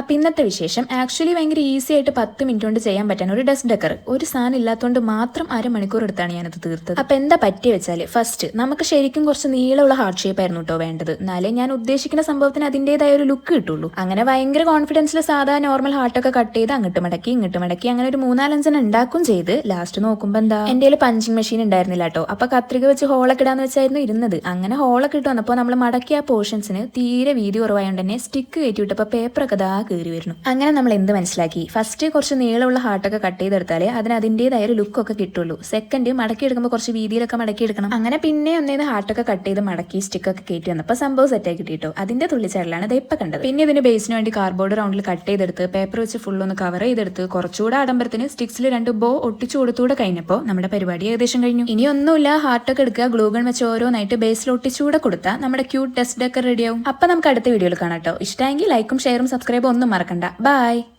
അപ്പൊ ഇന്നത്തെ വിശേഷം ആക്ച്വലി ഭയങ്കര ഈസി ആയിട്ട് പത്ത് മിനിറ്റ് കൊണ്ട് ചെയ്യാൻ പറ്റാൻ ഒരു ഡസ്റ്റ് ഡെക്കർ ഒരു സാധനം ഇല്ലാത്തതുകൊണ്ട് മാത്രം അരമണിക്കൂർ എടുത്താണ് ഞാനത് തീർത്തത്. അപ്പം എന്താ പറ്റിയ വെച്ചാൽ ഫസ്റ്റ് നമുക്ക് ശരിക്കും കുറച്ച് നീളമുള്ള ഹാർഡ് ഷേപ്പ് ആയിരുന്നു കേട്ടോ വേണ്ടത്. എന്നാലേ ഞാൻ ഉദ്ദേശിക്കുന്ന സംഭവത്തിന് അതിന്റെതായ ഒരു ലുക്ക് കിട്ടുള്ളൂ. അങ്ങനെ ഭയങ്കര കോൺഫിഡൻസിൽ സാധാ നോർമൽ ഹാർട്ടൊക്കെ കട്ട് ചെയ്ത് അങ്ങോട്ട് മടക്കി ഇങ്ങോട്ട് മടക്കി അങ്ങനെ ഒരു മൂന്നാലഞ്ചെണ്ണം ഉണ്ടാക്കും ചെയ്ത് ലാസ്റ്റ് നോക്കുമ്പോൾ എന്താ? എന്റെ പഞ്ചിങ് മെഷീൻ ഉണ്ടായിരുന്നില്ല കേട്ടോ അപ്പം കത്രിക വെച്ച് ഹോളൊക്കെ ഇടാന്ന് വെച്ചായിരുന്നു ഇരുന്നത്. അങ്ങനെ ഹോളൊക്കെ ഇട്ടു വന്നപ്പോൾ നമ്മൾ മടക്കിയ പോർഷൻസിന് തീരെ വീതി കുറവായതുകൊണ്ട് തന്നെ സ്റ്റിക്ക് കയറ്റി വിട്ടപ്പോൾ പേപ്പറൊക്കെ ദാ കയറി വരുന്നു അങ്ങനെ നമ്മൾ എന്ത് മനസ്സിലാക്കി? ഫസ്റ്റ് കുറച്ച് നീളമുള്ള ഹാർട്ടൊക്കെ കട്ട് ചെയ്തെടുത്താലേ അതിന് അതിന്റെതായ ഒരു ലുക്കൊക്കെ കിട്ടുള്ളൂ. സെക്കൻഡ് മടക്കി എടുക്കുമ്പോൾ കുറച്ച് വീതിയിലൊക്കെ മടക്കി എടുക്കണം. അങ്ങനെ പിന്നെ ഒന്നേന്ന് ഹാർട്ടൊക്കെ കട്ട് ചെയ്ത് മടക്കി സ്റ്റിക്കൊക്കെ കയറ്റി വന്നപ്പോൾ സംഭവം സെറ്റായി കിട്ടിയിട്ടോ അതിന്റെ തുള്ളിച്ചാടലാണ് ഇത് ഇപ്പം കണ്ടത്. പിന്നെ ഇതിന് ബേസിന് വേണ്ടി കാർഡ്ബോർഡ് റൗണ്ടിൽ കട്ട് ചെയ്തെടുത്ത് പേപ്പർ വെച്ച് ഫുൾ ഒന്ന് കവർ ചെയ്തെടുത്ത് കുറച്ചുകൂടെ ആഡംബരത്തിന് സ്റ്റിക്സിൽ രണ്ട് ബോ ഒട്ടിച്ചു കൊടുത്തുകൂടെ കഴിഞ്ഞപ്പോൾ നമ്മുടെ പരിപാടി ഏകദേശം കഴിഞ്ഞു. ഇനി ഒന്നുമില്ല ഹാർട്ടൊക്കെ എടുക്കുക ഗ്ലൂഗൺ വെച്ച് ഓരോന്നായിട്ട് ബേസിൽ ഒട്ടിച്ചുകൂടെ കൊടുത്താൽ നമ്മുടെ ക്യൂട്ട് ഡെസ്റ്റ് ഡെക്കർ റെഡിയാവും അപ്പൊ നമുക്ക് അടുത്ത വീഡിയോയിൽ കാണാം കേട്ടോ ഇഷ്ടമെങ്കിൽ ലൈക്കും ഷെയറും സബ്സ്ക്രൈബും ഒന്നും മറക്കണ്ട. ബൈ.